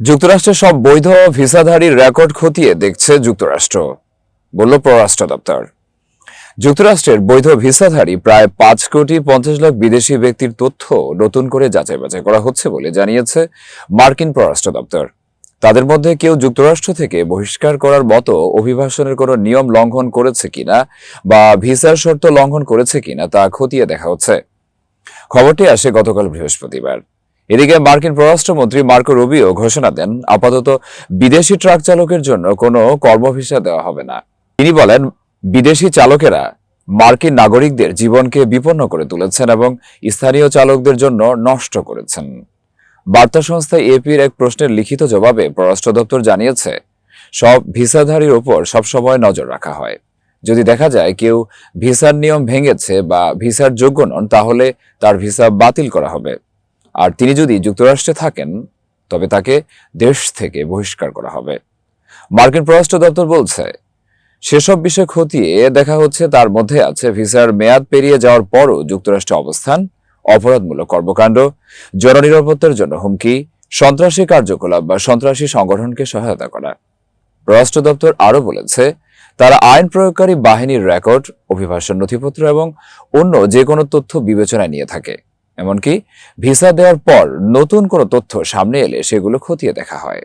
যুক্তরাষ্ট্রের সব বৈধ ভিসাধারীর রেকর্ড খতিয়ে দেখছে যুক্তরাষ্ট্র, বলল পররাষ্ট্র দপ্তর। যুক্তরাষ্ট্রের বৈধ ভিসাধারী প্রায় পাঁচ কোটি পঞ্চাশ লাখ বিদেশি ব্যক্তির তথ্য নতুন করে যাচাই বাছাই করা হচ্ছে বলে জানিয়েছে মার্কিন পররাষ্ট্র দপ্তর। তাদের মধ্যে কেউ যুক্তরাষ্ট্র থেকে বহিষ্কার করার মতো অভিবাসনের কোনো নিয়ম লঙ্ঘন করেছে কিনা বা ভিসার শর্ত লঙ্ঘন করেছে কিনা তা খতিয়ে দেখা হচ্ছে। খবরটি আসে গতকাল বৃহস্পতিবার। এদিকে মার্কিন পররাষ্ট্রমন্ত্রী মার্কো রুবিও ঘোষণা দেন, আপাতত বিদেশি ট্রাক চালকের জন্য কোনো কর্মভিসা দেওয়া হবে না। তিনি বলেন, বিদেশি চালকেরা মার্কিন নাগরিকদের জীবনকে বিপন্ন করে তুলেছেন এবং স্থানীয় চালকদের জন্য নষ্ট করেছেন। বার্তা সংস্থা এপির এক প্রশ্নের লিখিত জবাবে পররাষ্ট্র দপ্তর জানিয়েছে, সব ভিসাধারীর ওপর সবসময় নজর রাখা হয়। যদি দেখা যায় কেউ ভিসার নিয়ম ভেঙেছে বা ভিসার যোগ্য নন, তাহলে তার ভিসা বাতিল করা হবে। আর তিনি যদি যুক্তরাষ্ট্রে থাকেন, তবে তাকে দেশ থেকে বহিষ্কার করা হবে। মার্কিন পররাষ্ট্র দপ্তর বলছে, সেসব বিষয় খতিয়ে দেখা হচ্ছে তার মধ্যে আছে ভিসার মেয়াদ পেরিয়ে যাওয়ার পরও যুক্তরাষ্ট্রে অবস্থান, অপরাধমূলক কর্মকাণ্ড, জননিরাপত্তার জন্য হুমকি, সন্ত্রাসী কার্যকলাপ বা সন্ত্রাসী সংগঠনকে সহায়তা করা। পররাষ্ট্র দপ্তর আরও বলেছে, তারা আইন প্রয়োগকারী বাহিনীর রেকর্ড, অভিবাসন নথিপত্র এবং অন্য যে কোনো তথ্য বিবেচনায় নিয়ে থাকে। এমনকি ভিসা দেওয়ার পর নতুন কোনো তথ্য সামনে এলে সেগুলো খতিয়ে দেখা হয়।